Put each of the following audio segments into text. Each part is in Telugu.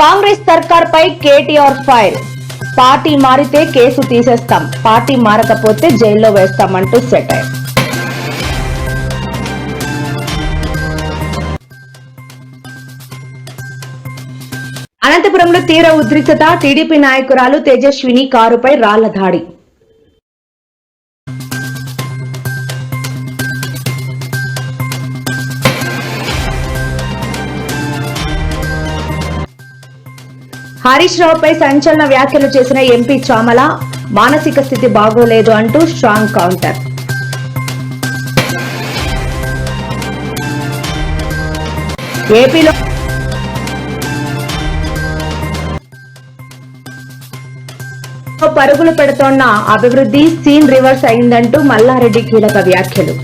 కాంగ్రెస్ సర్కార్ పై కేటీఆర్ ఫైర్. పార్టీ మారితే కేసు తీసేస్తాం. పార్టీ మారకపోతే జైల్లో వేస్తామంటూ సెటైర్ అనంతపురంలో తీవ్ర ఉద్రిక్తత టీడీపీ నాయకురాలు తేజస్విని కారుపై రాళ్ళ దాడి. హరీష్ రావుపై సంచలన వ్యాఖ్యలు చేసిన ఎంపీ చామల మానసిక స్థితి బాగోలేదు అంటూ స్ట్రాంగ్ కౌంటర్. ఏపీలో పరుగులు పెడుతోన్న అభివృద్ధి సీన్ రివర్స్ అయిందంటూ మల్లారెడ్డి కీలక వ్యాఖ్యలు.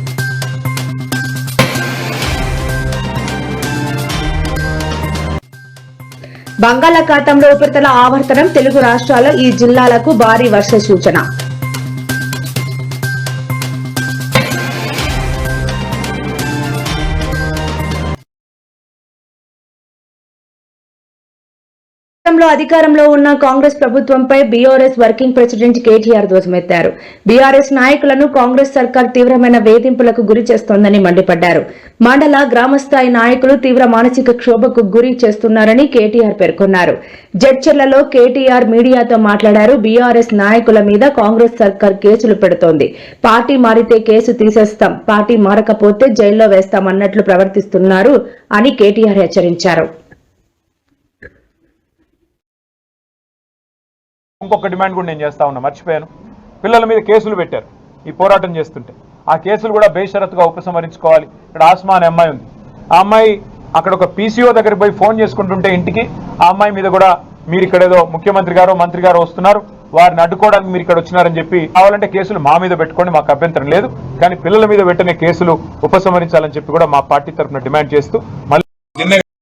బంగాళాఖాతంలో ఉపరితల ఆవర్తనం తెలుగు రాష్ట్రాల్లో ఈ జిల్లాలకు భారీ వర్ష సూచన రాష్ట్రంలో అధికారంలో ఉన్న కాంగ్రెస్ ప్రభుత్వంపై బీఆర్ఎస్ వర్కింగ్ ప్రెసిడెంట్ కేటీఆర్ ధ్వజమెత్తారు. బీఆర్ఎస్ నాయకులను కాంగ్రెస్ సర్కార్ తీవ్రమైన వేధింపులకు గురి చేస్తోందని మండిపడ్డారు. మండల గ్రామస్థాయి నాయకులు తీవ్ర మానసిక క్షోభకు గురి చేస్తున్నారని కేటీఆర్ పేర్కొన్నారు. జడ్చర్లలో కేటీఆర్ మీడియాతో మాట్లాడారు. బీఆర్ఎస్ నాయకుల మీద కాంగ్రెస్ సర్కార్ కేసులు పెడుతోంది. పార్టీ మారితే కేసు తీసేస్తాం పార్టీ మారకపోతే జైల్లో వేస్తామన్నట్లు ప్రవర్తిస్తున్నారు అని కేటీఆర్ హెచ్చరించారు. ఇంకొక డిమాండ్ కూడా నేను చేస్తా ఉన్నా మర్చిపోయాను. పిల్లల మీద కేసులు పెట్టారు ఈ పోరాటం చేస్తుంటే. ఆ కేసులు కూడా బేషరత్గా ఉపసంహరించుకోవాలి. ఇక్కడ ఆస్మా అనే అమ్మాయి ఉంది. ఆ అమ్మాయి అక్కడ ఒక పీసీఓ దగ్గర పోయి ఫోన్ చేసుకుంటుంటే ఇంటికి ఆ అమ్మాయి మీద కూడా మీరు ఇక్కడ ఏదో ముఖ్యమంత్రి గారు మంత్రి గారు వస్తున్నారు. వారిని అడ్డుకోవడానికి మీరు ఇక్కడ వచ్చినారని చెప్పి కావాలంటే కేసులు మా మీద పెట్టుకోండి మాకు అభ్యంతరం లేదు. కానీ పిల్లల మీద పెట్టిన కేసులు ఉపసంహరించాలని చెప్పి కూడా మా పార్టీ తరఫున డిమాండ్ చేస్తూ మళ్ళీ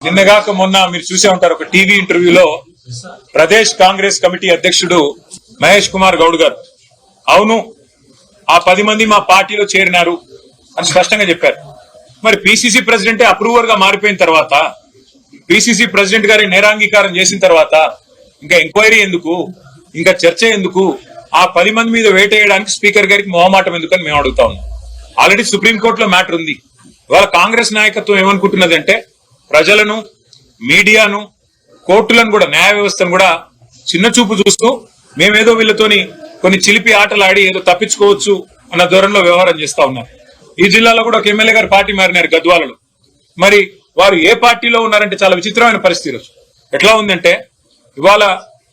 నిన్నగాక మొన్న మీరు చూసే ఉంటారు ఒక టీవీ ఇంటర్వ్యూలో ప్రదేశ్ కాంగ్రెస్ కమిటీ అధ్యక్షుడు మహేష్ కుమార్ గౌడ్ గారు. అవును ఆ పది మంది మా పార్టీలో చేరినారు అని స్పష్టంగా చెప్పారు. మరి పిసిసి ప్రెసిడెంటే అప్రూవర్గా మారిపోయిన తర్వాత పిసిసి ప్రెసిడెంట్ గారి నేరాంగీకారం చేసిన తర్వాత ఇంకా ఎంక్వైరీ ఎందుకు ఇంకా చర్చ ఎందుకు ఆ పది మంది మీద వేటేయడానికి స్పీకర్ గారికి మొహమాటం ఎందుకని మేము అడుగుతా ఉన్నాం. ఆల్రెడీ సుప్రీంకోర్టులో మ్యాటర్ ఉంది. ఇవాళ కాంగ్రెస్ నాయకత్వం ఏమనుకుంటున్నదంటే ప్రజలను మీడియాను కోర్టులను కూడా న్యాయ వ్యవస్థను కూడా చిన్న చూపు చూస్తూ మేమేదో వీళ్ళతోని కొన్ని చిలిపి ఆటలు ఆడి ఏదో తప్పించుకోవచ్చు అన్న ధోరణిలో వ్యవహారం చేస్తా ఉన్నారు ఈ జిల్లాలో కూడా ఒక ఎమ్మెల్యే గారు పార్టీ మారినారు గద్వాలలో. మరి వారు ఏ పార్టీలో ఉన్నారంటే చాలా విచిత్రమైన పరిస్థితి ఎట్లా ఉందంటే ఇవాళ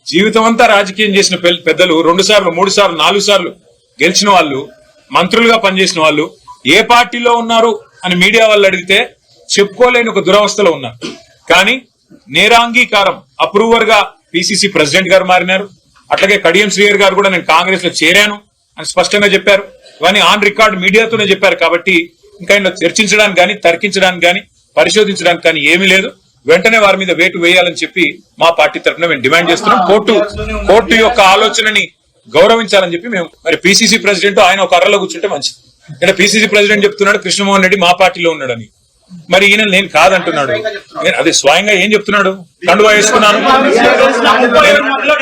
జీవితం అంతా రాజకీయం చేసిన పెద్దలు రెండు సార్లు మూడు సార్లు నాలుగు సార్లు గెలిచిన వాళ్ళు మంత్రులుగా పనిచేసిన వాళ్ళు ఏ పార్టీలో ఉన్నారు అని మీడియా వాళ్ళు అడిగితే చెప్పుకోలేని ఒక దురవస్థలో ఉన్నారు. కానీ నేరాంగీకారం అప్రూవర్గా పిసిసి ప్రెసిడెంట్ గారు మారినారు. అట్లాగే కడియం శ్రీయర్ గారు కూడా నేను కాంగ్రెస్లో చేరాను అని స్పష్టంగా చెప్పారు. ఇవన్నీ ఆన్ రికార్డ్ మీడియాతోనే చెప్పారు కాబట్టి ఇంకా ఆయన చర్చించడానికి కానీ తర్కించడానికి కానీ పరిశోధించడానికి కానీ ఏమీ లేదు. వెంటనే వారి మీద వేటు వేయాలని చెప్పి మా పార్టీ తరఫున మేము డిమాండ్ చేస్తున్నాం. కోర్టు కోర్టు యొక్క ఆలోచనని గౌరవించాలని చెప్పి మేము మరి పిసిసి ప్రెసిడెంట్ ఆయన ఒక అర్రలో కూర్చుంటే మంచిది. ఇక్కడ పిసిసి ప్రెసిడెంట్ చెప్తున్నాడు కృష్ణమోహన్ రెడ్డి మా పార్టీలో ఉన్నాడని. మరి ఈయన నేను కాదంటున్నాడు. నేను స్వయంగా ఏం చెప్తున్నాడు? కండువా వేసుకున్నాను.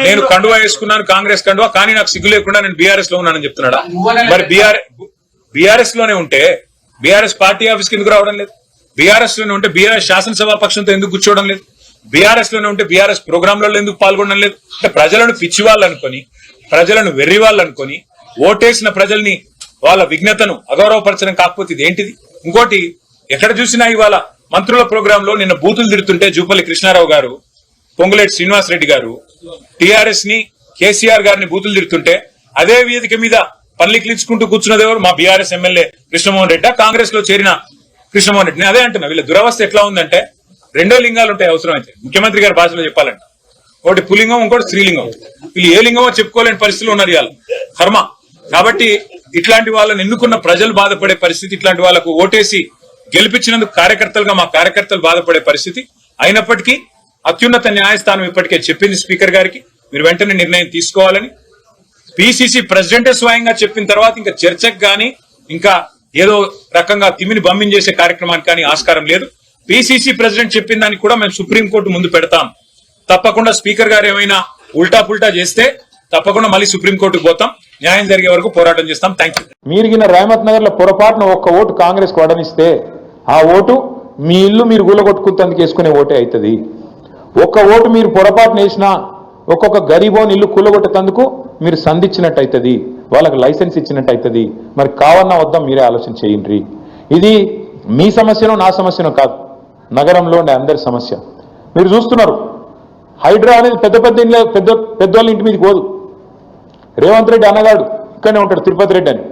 నేను- కండువా వేసుకున్నాను కాంగ్రెస్ కండువా కానీ నాకు సిగ్గు లేకుండా నేను బీఆర్ఎస్లో ఉన్నానని చెప్తున్నాడా? మరి బీఆర్ బీఆర్ఎస్లోనే ఉంటే బీఆర్ఎస్ పార్టీ ఆఫీస్కి ఎందుకు రావడం లేదు? బీఆర్ఎస్లోనే ఉంటే బీఆర్ఎస్ శాసనసభ పక్షంతో ఎందుకు కూర్చోవడం లేదు? బీఆర్ఎస్లోనే ఉంటే బీఆర్ఎస్ ప్రోగ్రాంలలో ఎందుకు పాల్గొనడం లేదు? అంటే ప్రజలను పిచ్చి వాళ్ళు అనుకొని ప్రజలను వెర్రి వాళ్ళు అనుకొని ఓటేసిన ప్రజల్ని వాళ్ళ విఘ్నతను అగౌరవపరచడం కాకపోతే ఇది ఏంటిది? ఇంకోటి ఎక్కడ చూసినా ఇవాళ మంత్రుల ప్రోగ్రామ్లో నిన్న బూతులు తిడుతుంటే జూపల్లి కృష్ణారావు గారు పొంగులేటి శ్రీనివాస్ రెడ్డి గారు టిఆర్ఎస్ని కేసీఆర్ గారిని బూతులు తిడుతుంటే అదే వేదిక మీద పల్లికిలించుకుంటూ కూర్చున్నది ఎవరు? మా బీఆర్ఎస్ ఎమ్మెల్యే కృష్ణమోహన్ రెడ్డి కాంగ్రెస్లో చేరిన కృష్ణమోహన్ రెడ్డి అదే అంటున్నా వీళ్ళ దురవస్థ ఎట్లా ఉందంటే రెండో లింగాలు ఉంటాయి అవసరం అయితే ముఖ్యమంత్రి గారి భాషలో చెప్పాలంట. ఒకటి పులింగం ఇంకోటి స్త్రీలింగం. వీళ్ళు ఏ లింగమో చెప్పుకోలేని పరిస్థితులు ఉన్నారు ఇవాళ. కర్మ. కాబట్టి ఇట్లాంటి వాళ్ళని ఎన్నుకున్న ప్రజలు బాధపడే పరిస్థితి ఇట్లాంటి వాళ్ళకు ఓటేసి గెలిపించినందుకు కార్యకర్తలుగా మా కార్యకర్తలు బాధపడే పరిస్థితి అయినప్పటికీ అత్యున్నత న్యాయస్థానం ఇప్పటికే చెప్పింది స్పీకర్ గారికి. మీరు వెంటనే నిర్ణయం తీసుకోవాలని. పిసిసి ప్రెసిడెంటే స్వయంగా చెప్పిన తర్వాత ఇంకా చర్చకు కానీ ఇంకా ఏదో రకంగా తిమిని బమ్మింగ్ చేసే కార్యక్రమానికి కానీ ఆస్కారం లేదు. పిసిసి ప్రెసిడెంట్ చెప్పిన దానికి కూడా మేము సుప్రీంకోర్టు ముందు పెడతాం. తప్పకుండా స్పీకర్ గారు ఏమైనా ఉల్టా పుల్టా చేస్తే తప్పకుండా మళ్ళీ సుప్రీంకోర్టుకు పోతాం. న్యాయం జరిగే వరకు పోరాటం చేస్తాం. థ్యాంక్ యూ మీరిగిన రామత్ నగర్లో పొరపాటున ఒక్క ఓటు కాంగ్రెస్ వడనిస్తే ఆ ఓటు మీ ఇల్లు మీరు కూలగొట్టుకుంటందుకు వేసుకునే ఓటే అవుతుంది. ఒక్క ఓటు మీరు పొరపాటున వేసినా ఒక్కొక్క గరీబోని ఇల్లు కూలగొట్టేందుకు మీరు సంధించినట్టు అవుతుంది. వాళ్ళకి లైసెన్స్ ఇచ్చినట్టు అవుతుంది. మరి కావన్నా వద్దాం మీరే ఆలోచన చేయండి. ఇది మీ సమస్యనో నా సమస్యనో కాదు. నగరంలో అందరి సమస్య. మీరు చూస్తున్నారు హైడ్రా అనేది పెద్ద పెద్ద ఇంట్లో పెద్ద పెద్దోళ్ళ ఇంటి మీదకి పోదు. రేవంత్ రెడ్డి అన్నగాడు ఇక్కడనే ఉంటాడు తిరుపతి రెడ్డి అని.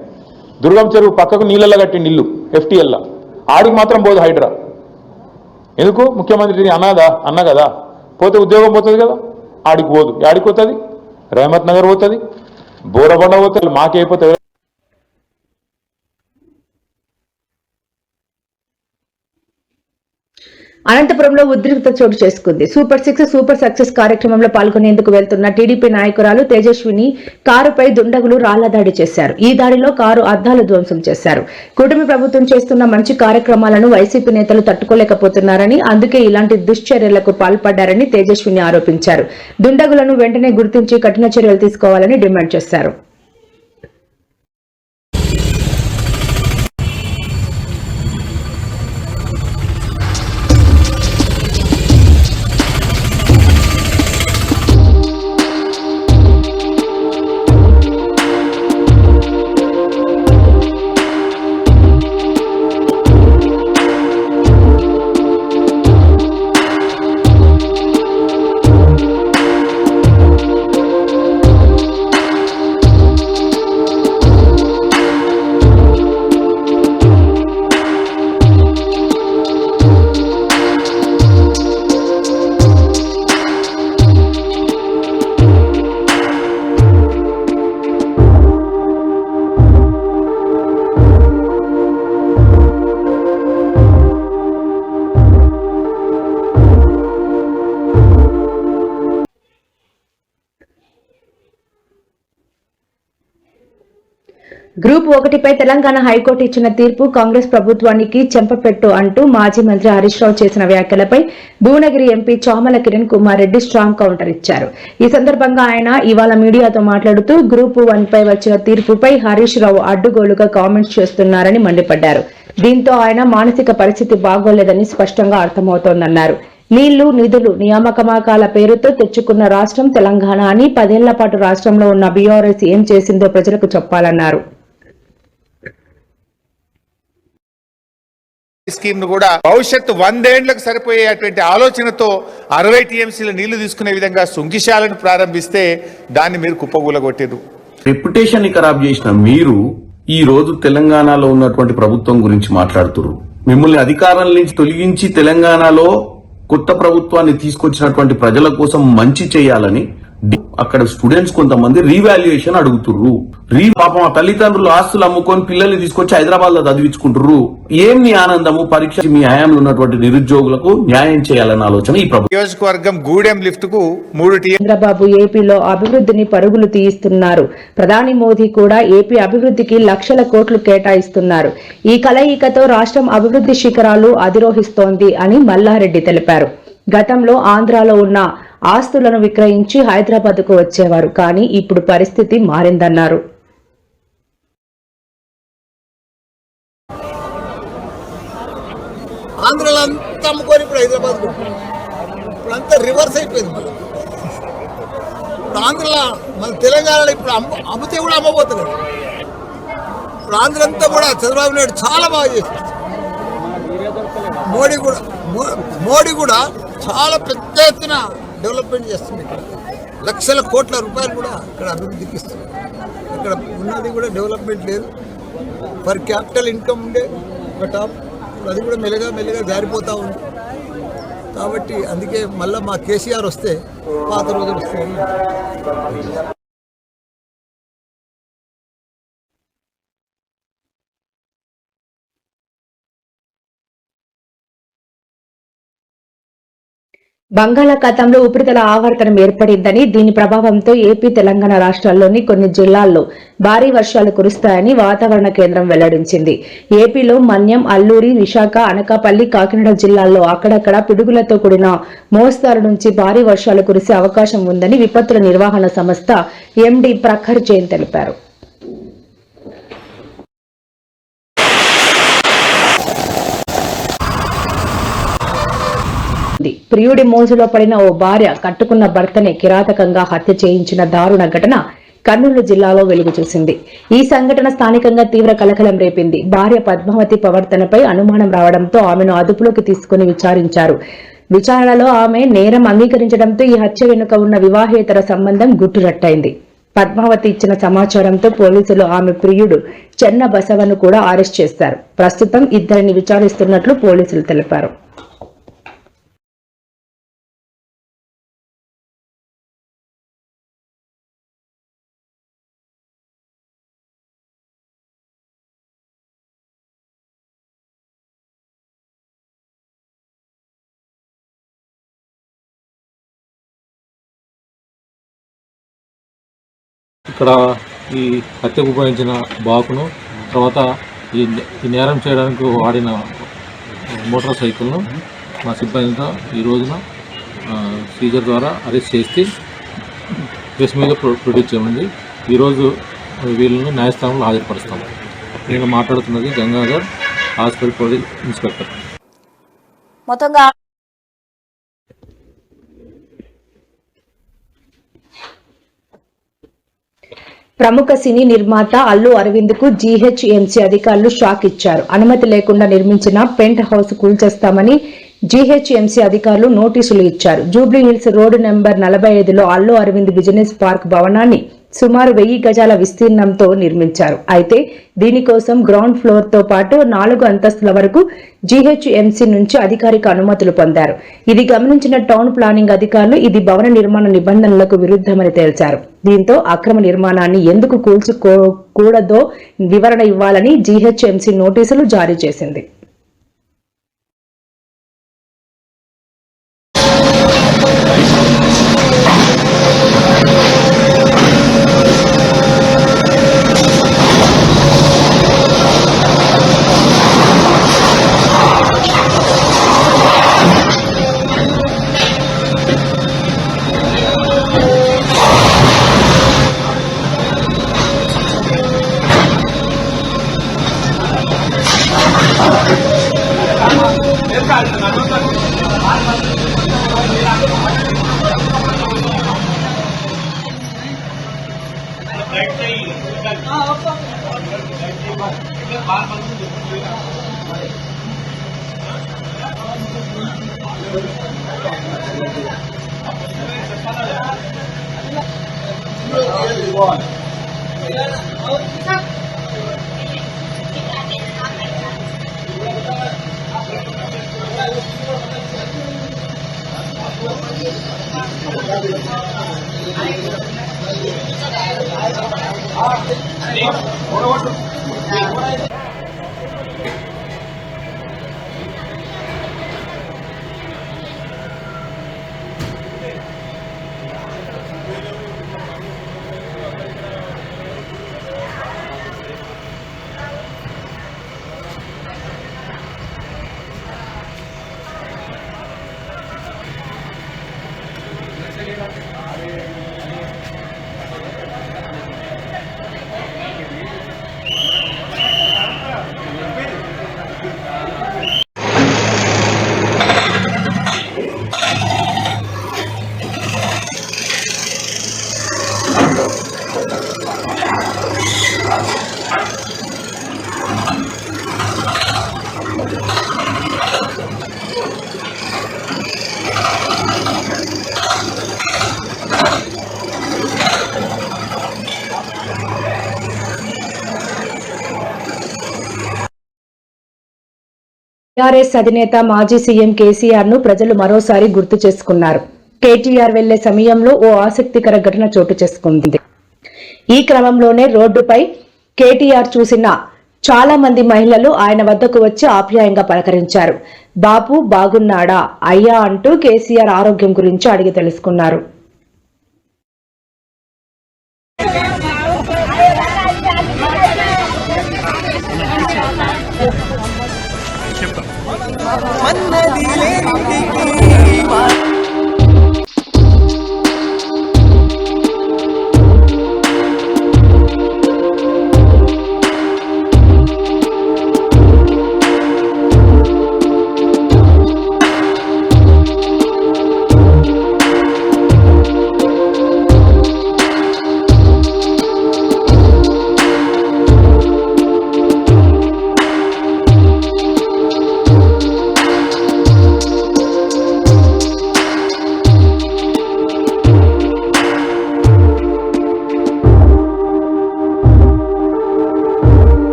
దుర్గం చెరువు పక్కకు నీళ్ళల్లో కట్టిండి ఇల్లు ఎఫ్టీఎల్లా. ఆడికి మాత్రం పోదు హైడ్రా. ఎందుకు? ముఖ్యమంత్రి అన్నదా? అన్న కదా. పోతే ఉద్యోగం పోతుంది కదా. ఆడికి పోదు. ఆడికి పోతుంది? రహమత్ నగర్ పోతుంది? బోరబండ పోతుంది? మాకైపోతుంది అనంతపురంలో ఉద్రిక్త చోటు చేసుకుంది. సూపర్ సిక్స్ సూపర్ సక్సెస్ కార్యక్రమంలో పాల్గొనేందుకు వెళ్తున్న టీడీపీ నాయకురాలు తేజస్విని కారుపై దుండగులు రాళ్ళ దాడి చేశారు. ఈ దాడిలో కారు అద్దాలు ధ్వంసం చేశారు. కూటమి ప్రభుత్వం చేస్తున్న మంచి కార్యక్రమాలను వైసీపీ నేతలు తట్టుకోలేకపోతున్నారని అందుకే ఇలాంటి దుశ్చర్యలకు పాల్పడ్డారని తేజస్విని ఆరోపించారు. దుండగులను వెంటనే గుర్తించి కఠిన చర్యలు తీసుకోవాలని డిమాండ్ చేశారు. గ్రూప్ ఒకటిపై తెలంగాణ హైకోర్టు ఇచ్చిన తీర్పు కాంగ్రెస్ ప్రభుత్వానికి చెంపపెట్టు అంటూ మాజీ మంత్రి హరీష్ రావు చేసిన వ్యాఖ్యలపై Bhuvanagiri MP Chamala Kiran Kumar Reddy strong counter ఇచ్చారు. ఈ సందర్భంగా ఆయన ఇవాళ మీడియాతో మాట్లాడుతూ గ్రూప్ వన్ పై వచ్చిన తీర్పుపై హరీష్ రావు అడ్డుగోలుగా కామెంట్స్ చేస్తున్నారని మండిపడ్డారు. దీంతో ఆయన మానసిక పరిస్థితి బాగోలేదని స్పష్టంగా అర్థమవుతోందన్నారు. నీళ్ళు నిధులు నియామకమాకాల పేరుతో తెచ్చుకున్న రాష్ట్రం తెలంగాణ అని పదేళ్ళ పాటు రాష్ట్రంలో ఉన్న బీఆర్ఎస్ ఏం చేసిందో ప్రజలకు చెప్పాలన్నారు. స్కీమ్ను కూడా భవిష్యత్తు వందేండ్లకు సరిపోయేటువంటి ఆలోచనతో అరవై టీఎంసీల నీళ్ళు తీసుకునే విధంగా సుంకిశాలను ప్రారంభిస్తే దాన్ని మీరు కుప్పగూలగొట్టారు రెప్యుటేషన్ని ఖరాబ్ చేసిన మీరు ఈ రోజు తెలంగాణలో ఉన్నటువంటి ప్రభుత్వం గురించి మాట్లాడుతున్నారు మిమ్మల్ని అధికారం నుంచి తొలగించి తెలంగాణలో కొత్త ప్రభుత్వాన్ని తీసుకొచ్చినటువంటి ప్రజల కోసం మంచి చేయాలని అక్కడ స్టూడెంట్స్ కొంతమంది రీవాల్యుయేషన్ అడుగుతుర్రు. రీ పాపం ఆ తల్లిదండ్రులు ఆస్తులు అమ్ముకొని పిల్లల్ని తీసుకొచ్చి హైదరాబాద్లో చదివించుకుంటుర్రు. ఏం మీ ఆనందము? పరీక్ష మీ హయాంలో ఉన్నటువంటి నిరుద్యోగులకు న్యాయం చేయాలన్న ఆలోచన ఈ ప్రభుత్వం. నియోజకవర్గం గూడెం లిఫ్ట్కు మూడు చంద్రబాబు ఏపీలో అభివృద్ధిని పరుగులు తీయిస్తున్నారు. ప్రధాని మోదీ కూడా ఏపీ అభివృద్ధికి లక్షల కోట్లు కేటాయిస్తున్నారు. ఈ కలయికతో రాష్ట్రం అభివృద్ధి శిఖరాలు అధిరోహిస్తోంది అని మల్లారెడ్డి తెలిపారు. గతంలో ఆంధ్రాలో ఉన్న ఆస్తులను విక్రయించి హైదరాబాద్కు వచ్చేవారు. కానీ ఇప్పుడు పరిస్థితి మారిందన్నారు. ఆంధ్రలో అంతా అమ్ముకొని ఇప్పుడు హైదరాబాద్ ఇప్పుడు అంతా రివర్స్ అయిపోయింది మళ్ళీ. ఇప్పుడు ఆంధ్రలో మన తెలంగాణలో ఇప్పుడు అమ్ము అమ్మితే కూడా అమ్మబోతున్నారు ఇప్పుడు ఆంధ్ర అంతా కూడా చంద్రబాబు నాయుడు చాలా బాగా చేశారు మోడీ కూడా మోడీ కూడా చాలా పెద్ద ఎత్తున డెవలప్మెంట్ చేస్తుంది ఇక్కడ. లక్షల కోట్ల రూపాయలు కూడా ఇక్కడ అభివృద్ధికి ఇక్కడ ఉన్నది కూడా డెవలప్మెంట్ లేదు. పర్ క్యాపిటల్ ఇన్కమ్ ఉండే ఒక టాప్. అది కూడా మెల్లగా మెల్లగా జారిపోతూ ఉంది. కాబట్టి అందుకే మళ్ళీ మా కేసీఆర్ వస్తే పాత రోజులు వస్తాయి. బంగాళాఖాతంలో ఉపరితల ఆవర్తనం ఏర్పడిందని దీని ప్రభావంతో ఏపీ తెలంగాణ రాష్ట్రాల్లోని కొన్ని జిల్లాల్లో భారీ వర్షాలు కురుస్తాయని వాతావరణ కేంద్రం వెల్లడించింది. ఏపీలో మన్యం అల్లూరి విశాఖ అనకాపల్లి కాకినాడ జిల్లాల్లో అక్కడక్కడ పిడుగులతో కూడిన మోస్తారు నుంచి భారీ వర్షాలు కురిసే అవకాశం ఉందని విపత్తుల నిర్వహణ సంస్థ ఎండీ ప్రఖర్ జైన్ తెలిపారు. ఉంది. ప్రియుడి మోజులో పడిన ఓ భార్య కట్టుకున్న భర్తని కిరాతకంగా హత్య చేయించిన దారుణ ఘటన కర్నూలు జిల్లాలో వెలుగు చూసింది. ఈ సంఘటన స్థానికంగా తీవ్ర కలకలం రేపింది. భార్య పద్మావతి ప్రవర్తనపై అనుమానం రావడంతో ఆమెను అదుపులోకి తీసుకుని విచారించారు. విచారణలో ఆమె నేరం అంగీకరించడంతో ఈ హత్య వెనుక ఉన్న వివాహేతర సంబంధం గుట్టురట్టయింది. పద్మావతి ఇచ్చిన సమాచారంతో పోలీసులు ఆమె ప్రియుడు చెన్న బసవను కూడా అరెస్ట్ చేశారు. ప్రస్తుతం ఇద్దరిని విచారిస్తున్నట్లు పోలీసులు తెలిపారు. ఇక్కడ ఈ హత్యకు ఉపయోగించిన బాకును తర్వాత ఈ ఈ నేరం చేయడానికి వాడిన మోటార్ సైకిల్ను మా సిబ్బందితో ఈ రోజున సీజర్ ద్వారా అరెస్ట్ చేసి ప్రెస్ మీద ప్రొ- ప్రొడ్యూస్ చేయమండి ఈరోజు వీళ్ళని న్యాయస్థానంలో హాజరుపరుస్తాం. నేను మాట్లాడుతున్నది గంగాధర్ హాస్పిటల్ పోలీస్ ఇన్స్పెక్టర్. మొత్తంగా ప్రముఖ సినీ నిర్మాత అల్లు అరవింద్కు జీహెచ్ఎంసీ అధికారులు షాక్ ఇచ్చారు. అనుమతి లేకుండా నిర్మించిన పెంట్ హౌస్ కూల్చేస్తామని జీహెచ్ఎంసీ అధికారులు నోటీసులు ఇచ్చారు. జూబ్లీ హిల్స్ రోడ్డు నెంబర్ నలభై ఐదులో అల్లు అరవింద్ బిజినెస్ పార్క్ భవనాన్ని సుమారు వెయ్యి గజాల విస్తీర్ణంతో నిర్మించారు. అయితే దీనికోసం గ్రౌండ్ ఫ్లోర్తో పాటు నాలుగు అంతస్తుల వరకు జీహెచ్ఎంసీ నుంచి అధికారిక అనుమతులు పొందారు. ఇది గమనించిన టౌన్ ప్లానింగ్ అధికారులు ఇది భవన నిర్మాణ నిబంధనలకు విరుద్ధమని తేల్చారు. దీంతో అక్రమ నిర్మాణాన్ని ఎందుకు కూల్చుకోకూడదో వివరణ ఇవ్వాలని జీహెచ్ఎంసీ నోటీసులు జారీ చేసింది. టీఆర్ఎస్ అధినేత మాజీ సీఎం కేసీఆర్ను ప్రజలు మరోసారి గుర్తు చేసుకున్నారు. కేటీఆర్ వెళ్ళే సమయంలో ఓ ఆసక్తికర ఘటన చోటు చేసుకుంది. ఈ క్రమంలోనే రోడ్డుపై కేటీఆర్ చూసిన చాలా మంది మహిళలు ఆయన వద్దకు వచ్చి ఆప్యాయంగా పలకరించారు. బాపు బాగున్నాడా? అయ్యా అంటూ కేసీఆర్ ఆరోగ్యం గురించి అడిగి తెలుసుకున్నారు. చెప్తాను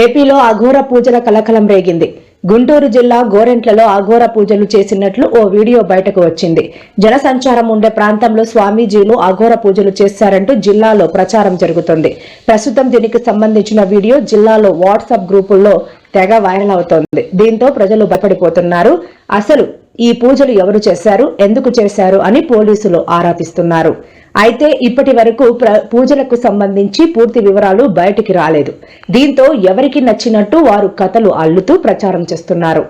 ఏపీలో అఘోర పూజల కలకలం రేగింది. గుంటూరు జిల్లా గోరెంట్లలో అఘోర పూజలు చేసినట్లు ఓ వీడియో బయటకు వచ్చింది. జనసంచారం ఉండే ప్రాంతంలో స్వామీజీలు అఘోర పూజలు చేశారంటూ జిల్లాలో ప్రచారం జరుగుతోంది. ప్రస్తుతం దీనికి సంబంధించిన వీడియో జిల్లాలో వాట్సాప్ గ్రూపుల్లో తెగ వైరల్ అవుతోంది. దీంతో ప్రజలు భయపడిపోతున్నారు. అసలు ఈ పూజలు ఎవరు చేశారు? ఎందుకు చేశారు? అని పోలీసులు ఆరాధిస్తున్నారు అయితే ఇప్పటి వరకు పూజలకు సంబంధించి పూర్తి వివరాలు బయటికి రాలేదు. దీంతో ఎవరికి నచ్చినట్టు వారు కథలు అల్లుతూ ప్రచారం చేస్తున్నారు.